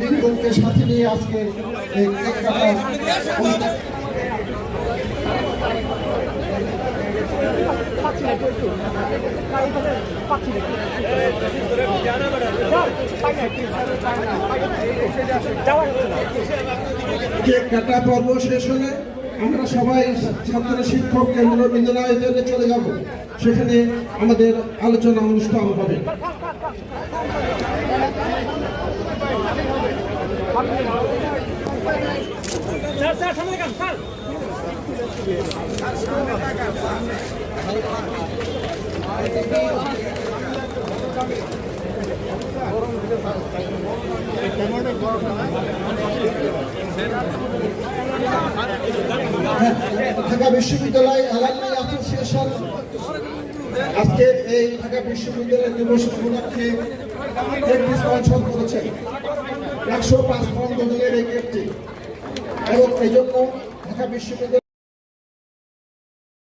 বিন্দুকে সাথে নিয়ে আজকে কাটা পর্ব শেষ হলে আমরা সবাই ছাত্র শিক্ষক কেন্দ্র বিদ্যালয়ে চলে যাব। সেখানে আমাদের আলোচনা অনুষ্ঠান হবে। ঢাকা বিশ্ববিদ্যালয় অ্যালামনাই অ্যাসোসিয়েশন আজকে এই ঢাকা বিশ্ববিদ্যালয় দিবস উপলক্ষে করেছেন একশো পাঁচ পনেরো দিনের এই এবং এই জন্য ঢাকা বিশ্ববিদ্যালয়